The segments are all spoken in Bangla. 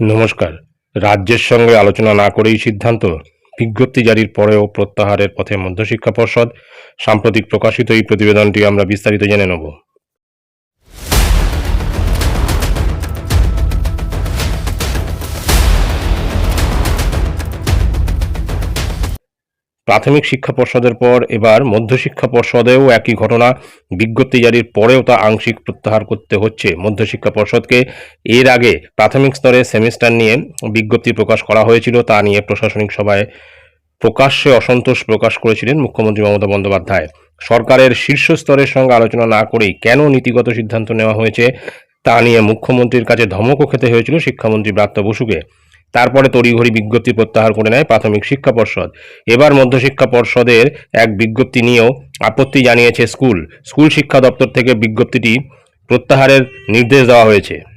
নমস্কার। রাজ্যের সঙ্গে আলোচনা না করেই সিদ্ধান্ত। বিজ্ঞপ্তি জারির পরেও প্রত্যাহারের পথে মধ্যশিক্ষা পর্ষদ। সাম্প্রতিক প্রকাশিত এই প্রতিবেদনটি আমরা বিস্তারিত জেনে নেব। প্রাথমিক শিক্ষা পর্ষদের পর এবার মধ্যশিক্ষা পর্ষদেও একই ঘটনা। বিজ্ঞপ্তি জারির পরেও তা আংশিক প্রত্যাহার করতে হচ্ছে। মধ্যশিক্ষা পর্ষদকে এর আগে প্রাথমিক স্তরে সেমিস্টার নিয়ে বিজ্ঞপ্তি প্রকাশ করা হয়েছিল। তা নিয়ে প্রশাসনিক সভায় প্রকাশ্যে অসন্তোষ প্রকাশ করেছিলেন মুখ্যমন্ত্রী মমতা বন্দ্যোপাধ্যায়। সরকারের শীর্ষ স্তরের সঙ্গে আলোচনা না করেই কেন নীতিগত সিদ্ধান্ত নেওয়া হয়েছে, তা নিয়ে মুখ্যমন্ত্রীর কাছে ধমকও খেতে হয়েছিল শিক্ষামন্ত্রী ব্রাত্য বসুকে। তারপরে তড়িঘড়ি বিজ্ঞপ্তি প্রত্যাহার করে নেয় প্রাথমিক শিক্ষা পর্ষদ। এবার মধ্যশিক্ষা পর্ষদের এক বিজ্ঞপ্তি নিয়েও আপত্তি জানিয়েছে স্কুল। স্কুল শিক্ষা দপ্তর থেকে বিজ্ঞপ্তিটি প্রত্যাহারের নির্দেশ দেওয়া হয়েছে।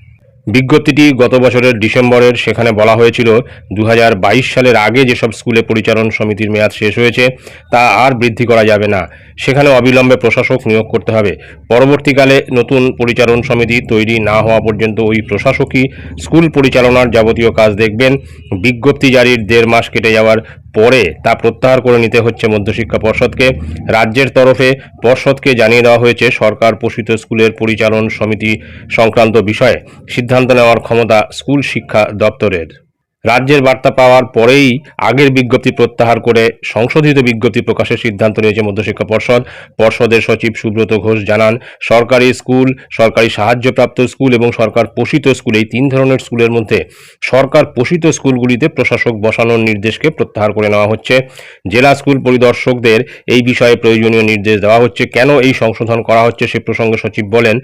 বিজ্ঞপ্তিটি গত বছরের ডিসেম্বরের, সেখানে বলা হয়েছিল দু হাজার বাইশ সালের আগে যেসব স্কুলে পরিচালন সমিতির মেয়াদ শেষ হয়েছে, তা আর বৃদ্ধি করা যাবে না। সেখানে অবিলম্বে প্রশাসক নিয়োগ করতে হবে। পরবর্তীকালে নতুন পরিচালন সমিতি তৈরি না হওয়া পর্যন্ত ওই প্রশাসকই স্কুল পরিচালনার যাবতীয় কাজ দেখবেন। বিজ্ঞপ্তি জারির দেড় মাস কেটে যাওয়ার পরে তা প্রত্যাহার করে নিতে হচ্ছে মধ্যশিক্ষা পর্ষদকে। রাজ্যের তরফে পর্ষদকে জানিয়ে দেওয়া হয়েছে সরকার পোষিত স্কুলের পরিচালন সমিতি সংক্রান্ত বিষয়ে। সিদ্ধান্ত নেওয়ার ক্ষমতা স্কুল শিক্ষা দপ্তরের। রাজ্যের বার্তা পাওয়ার পরেই আগের বিজ্ঞপ্তি প্রত্যাহার করে সংশোধিত বিজ্ঞপ্তি প্রকাশের সিদ্ধান্ত নিয়েছে মধ্যশিক্ষা পর্ষদ। পর্ষদের সচিব সুব্রত ঘোষ জানান, সরকারি স্কুল, সরকারি সাহায্যপ্রাপ্ত স্কুল এবং সরকার পোষিত স্কুল এই তিন ধরনের স্কুলের মধ্যে সরকার পোষিত স্কুলগুলিতে প্রশাসক বসানোর নির্দেশকে প্রত্যাহার করে নেওয়া হচ্ছে। জেলা স্কুল পরিদর্শকদের এই বিষয়ে প্রয়োজনীয় নির্দেশ দেওয়া হচ্ছে। কেন এই সংশোধন করা হচ্ছে সে প্রসঙ্গে সচিব বলেন,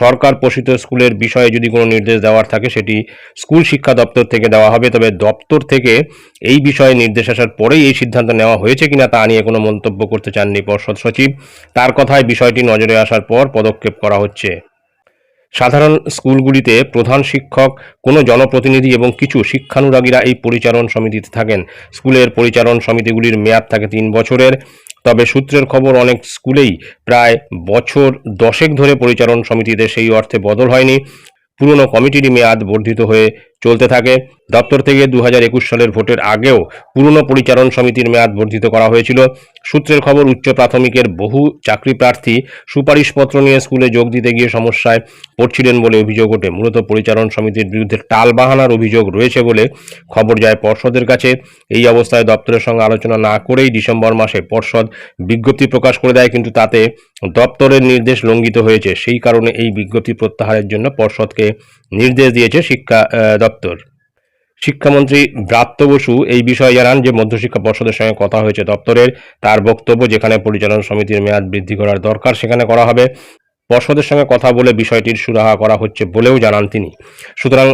সরকার পোষিত স্কুলের বিষয়ে যদি কোনো নির্দেশ দেওয়ার থাকে সেটি স্কুল শিক্ষা দপ্তর থেকে দেওয়া হবে। তবে দপ্তর থেকে এই বিষয়ে নির্দেশ আসার পরেই এই সিদ্ধান্ত নেওয়া হয়েছে কিনা তা নিয়ে কোনো মন্তব্য করতে চাননি পর্ষদ সচিব। তার কথায় বিষয়টি নজরে আসার পর পদক্ষেপ করা হচ্ছে। সাধারণ স্কুলগুলিতে প্রধান শিক্ষক, কোনো জনপ্রতিনিধি এবং কিছু শিক্ষানুরাগীরা এই পরিচালন সমিতিতে থাকেন। স্কুলের পরিচালন সমিতিগুলির মেয়াদ থাকে তিন বছরের। তবে সূত্রের খবর, অনেক স্কুলেই প্রায় বছর দশেক ধরে পরিচালন সমিতিতে সেই অর্থে বদল হয়নি। পুরনো কমিটির মেয়াদ বর্ধিত হয়ে চলতে থাকে। দপ্তর থেকে দু হাজার একুশ সালের ভোটের আগেও পুরনো পরিচালন সমিতির মেয়াদ বর্ধিত করা হয়েছিল। সূত্রের খবর, উচ্চ প্রাথমিকের বহু চাকরি প্রার্থী সুপারিশপত্র নিয়ে স্কুলে যোগ দিতে গিয়ে সমস্যায় পড়ছিলেন বলে অভিযোগ ওঠে। মূলত পরিচালন সমিতির বিরুদ্ধে টালবাহানার অভিযোগ রয়েছে বলে খবর যায় পর্ষদের কাছে। এই অবস্থায় দপ্তরের সঙ্গে আলোচনা না করেই ডিসেম্বর মাসে পর্ষদ বিজ্ঞপ্তি প্রকাশ করে দেয়, কিন্তু তাতে দপ্তরের নির্দেশ লঙ্ঘিত হয়েছে। সেই কারণে এই বিজ্ঞপ্তি প্রত্যাহারের জন্য পর্ষদকে নির্দেশ দিয়েছে শিক্ষা দপ্তর শিক্ষামন্ত্রী ব্রাত্য বসু এই বিষয়ে জানান যে, মধ্যশিক্ষা পর্ষদের সঙ্গে কথা হয়েছে দপ্তরের। তার বক্তব্য যেখানে পরিচালন সমিতির মেয়াদ বৃদ্ধি করার দরকার, সেখানে করা হবে। পর্ষদের সঙ্গে কথা বলে বিষয়টির সুরাহা করা হচ্ছে বলেও জানান তিনি। সুতরাং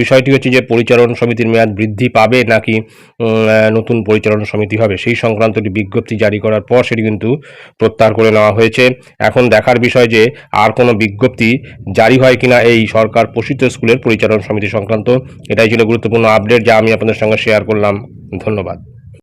বিষয়টি হচ্ছে যে পরিচালন সমিতির মেয়াদ বৃদ্ধি পাবে নাকি নতুন পরিচালন সমিতি হবে সেই সংক্রান্ত একটি বিজ্ঞপ্তি জারি করার পর সেটি কিন্তু প্রত্যাহার করে নেওয়া হয়েছে। এখন দেখার বিষয় যে আর কোনো বিজ্ঞপ্তি জারি হয় কিনা এই সরকার পোষিত স্কুলের পরিচালন সমিতি সংক্রান্ত, এটাই ছিল গুরুত্বপূর্ণ আপডেট যা আমি আপনাদের সঙ্গে শেয়ার করলাম। ধন্যবাদ।